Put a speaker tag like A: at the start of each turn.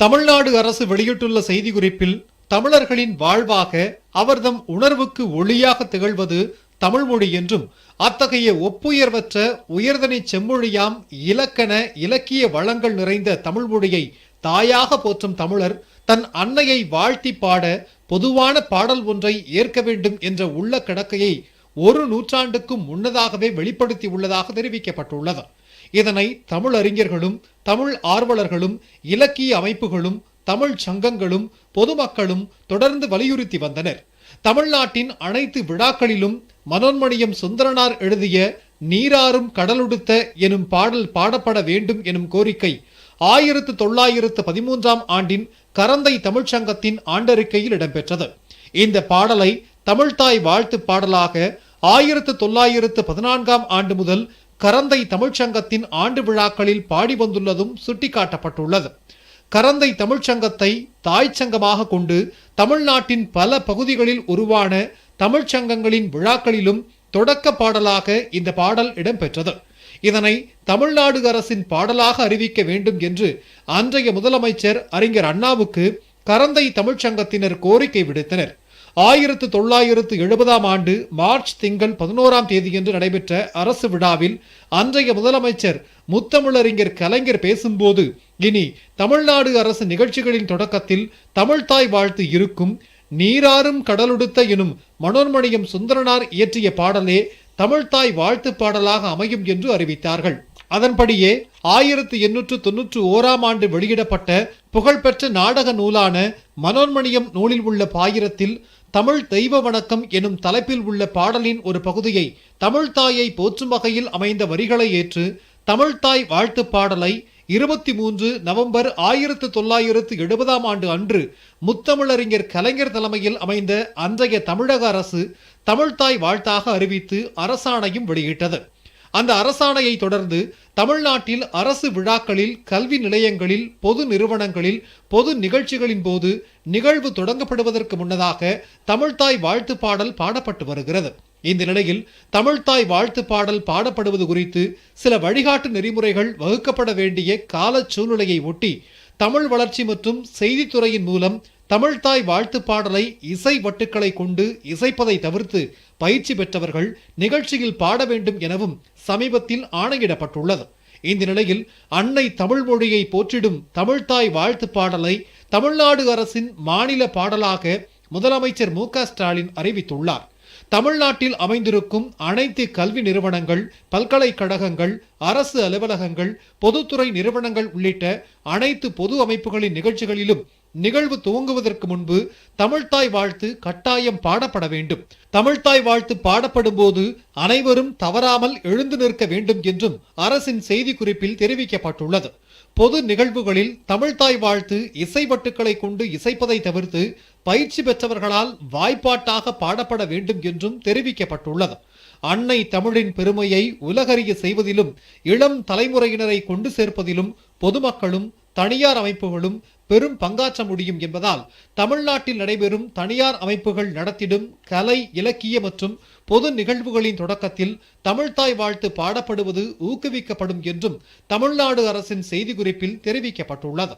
A: தமிழ்நாடு அரசு வெளியிட்டுள்ள செய்திக்குறிப்பில் தமிழர்களின் வாழ்வாக அவர்தம் உணர்வுக்கு ஒளியாக திகழ்வது தமிழ்மொழி என்றும் அத்தகைய ஒப்புயர்வற்ற உயர்தனை செம்மொழியாம் இலக்கண இலக்கிய வளங்கள் நிறைந்த தமிழ்மொழியை தாயாக போற்றும் தமிழர் தன் அன்னையை வாழ்த்தி பாட பொதுவான பாடல் ஒன்றை ஏற்க வேண்டும் என்ற உள்ள கணக்கையை ஒரு நூற்றாண்டுக்கும் முன்னதாகவே வெளிப்படுத்தி உள்ளதாக தெரிவிக்கப்பட்டுள்ளது. இதனை தமிழறிஞர்களும் தமிழ் ஆர்வலர்களும் இலக்கிய அமைப்புகளும் தமிழ் சங்கங்களும் பொதுமக்களும் தொடர்ந்து வலியுறுத்தி வந்தனர். தமிழ்நாட்டின் அனைத்து விழாக்களிலும் மனோன்மணியம் சுந்தரனார் எழுதிய நீராறும் கடலுடுத்த எனும் பாடல் பாடப்பட வேண்டும் எனும் கோரிக்கை ஆயிரத்து தொள்ளாயிரத்து பதிமூன்றாம் ஆண்டின் கரந்தை தமிழ்ச்சங்கத்தின் ஆண்டறிக்கையில் இடம்பெற்றது. இந்த பாடலை தமிழ்தாய் வாழ்த்து பாடலாக ஆயிரத்து தொள்ளாயிரத்து பதினான்காம் ஆண்டு முதல் கரந்தை தமிழ்ச்சங்கத்தின் ஆண்டு விழாக்களில் பாடி வந்துள்ளதும் சுட்டிக்காட்டப்பட்டுள்ளது. கரந்தை தமிழ்ச்சங்கத்தை தாய் சங்கமாக கொண்டு தமிழ்நாட்டின் பல பகுதிகளில் உருவான தமிழ்ச்சங்கங்களின் விழாக்களிலும் தொடக்க பாடலாக இந்த பாடல் இடம்பெற்றது. இதனை தமிழ்நாடு அரசின் பாடலாக அறிவிக்க வேண்டும் என்று அன்றைய முதலமைச்சர் அறிஞர் அண்ணாவுக்கு கரந்தை தமிழ்ச்சங்கத்தினர் கோரிக்கை விடுத்தனர். ஆயிரத்து தொள்ளாயிரத்து எழுபதாம் ஆண்டு மார்ச் திங்கள் பதினோராம் தேதியன்று நடைபெற்ற அரசு விழாவில் அன்றைய முதலமைச்சர் முத்தமிழறிஞர் கலைஞர் பேசும்போது இனி தமிழ்நாடு அரசு நிகழ்ச்சிகளின் தொடக்கத்தில் தமிழ்தாய் வாழ்த்து இருக்கும் நீராறும் கடலுடுத்த எனும் மனோன்மணியம் சுந்தரனார் இயற்றிய பாடலே தமிழ்தாய் வாழ்த்து பாடலாக அமையும் என்று அறிவித்தார்கள். அதன்படியே ஆயிரத்து எண்ணூற்று தொன்னூற்று ஓராம் ஆண்டு வெளியிடப்பட்ட புகழ்பெற்ற நாடக நூலான மனோன்மணியம் நூலில் உள்ள பாயிரத்தில் தமிழ் தெய்வ வணக்கம் எனும் தலைப்பில் உள்ள பாடலின் ஒரு பகுதியை தமிழ்தாயை போற்றும் வகையில் அமைந்த வரிகளை ஏற்று தமிழ்தாய் வாழ்த்து பாடலை இருபத்தி மூன்று நவம்பர் ஆயிரத்து தொள்ளாயிரத்து எழுபதாம் ஆண்டு அன்று முத்தமிழறிஞர் கலைஞர் தலைமையில் அமைந்த அன்றைய தமிழக அரசு தமிழ்தாய் வாழ்த்தாக அறிவித்து அரசாணையும் வெளியிட்டது. அந்த அரசாணையை தொடர்ந்து தமிழ்நாட்டில் அரசு விழாக்களில் கல்வி நிலையங்களில் பொது நிறுவனங்களில் பொது நிகழ்ச்சிகளின் போது நிகழ்வு தொடங்கப்படுவதற்கு முன்னதாக தமிழ்தாய் வாழ்த்து பாடல் பாடப்பட்டு வருகிறது. இந்த நிலையில் தமிழ்தாய் வாழ்த்து பாடல் பாடப்படுவது குறித்து சில வழிகாட்டு நெறிமுறைகள் வகுக்கப்பட வேண்டிய கால சூழ்நிலையை ஒட்டி தமிழ் வளர்ச்சி மற்றும் செய்தித்துறையின் மூலம் தமிழ்தாய் வாழ்த்து பாடலை இசை வட்டுக்களை கொண்டு இசைப்பதை தவிர்த்து பயிற்சி பெற்றவர்கள் நிகழ்ச்சியில் பாட வேண்டும் எனவும் சமீபத்தில் ஆணையிடப்பட்டுள்ளது. இந்த நிலையில் அன்னை தமிழ் மொழியை போற்றிடும் தமிழ்தாய் வாழ்த்து பாடலை தமிழ்நாடு அரசின் மாநில பாடலாக முதலமைச்சர் மு ஸ்டாலின் அறிவித்துள்ளார். தமிழ்நாட்டில் அமைந்திருக்கும் அனைத்து கல்வி நிறுவனங்கள் பல்கலைக்கழகங்கள் அரசு அலுவலகங்கள் பொதுத்துறை நிறுவனங்கள் உள்ளிட்ட அனைத்து பொது அமைப்புகளின் நிகழ்ச்சிகளிலும் நிகழ்வு துவங்குவதற்கு முன்பு தமிழ்தாய் வாழ்த்து கட்டாயம் பாடப்பட வேண்டும். தமிழ்தாய் வாழ்த்து பாடப்படும் போது அனைவரும் தவறாமல் எழுந்து நிற்க வேண்டும் என்றும் அரசின் செய்திக்குறிப்பில் தெரிவிக்கப்பட்டுள்ளது. பொது நிகழ்வுகளில் தமிழ்தாய் வாழ்த்து இசைவட்டுக்களை கொண்டு இசைப்பதை தவிர்த்து பயிற்சி பெற்றவர்களால் வாய்ப்பாட்டாக பாடப்பட வேண்டும் என்றும் தெரிவிக்கப்பட்டுள்ளது. அன்னை தமிழின் பெருமையை உலகறிய செய்வதிலும் இளம் தலைமுறையினரை கொண்டு சேர்ப்பதிலும் பொதுமக்களும் தனியார் அமைப்புகளும் பெரும் பங்காற்ற முடியும் என்பதால் தமிழ்நாட்டில் நடைபெறும் தனியார் அமைப்புகள் நடத்திடும் கலை இலக்கிய மற்றும் பொது நிகழ்வுகளின் தொடக்கத்தில் தமிழ்தாய் வாழ்த்து பாடப்படுவது ஊக்குவிக்கப்படும் என்றும் தமிழ்நாடு அரசின் செய்திக்குறிப்பில் தெரிவிக்கப்பட்டுள்ளது.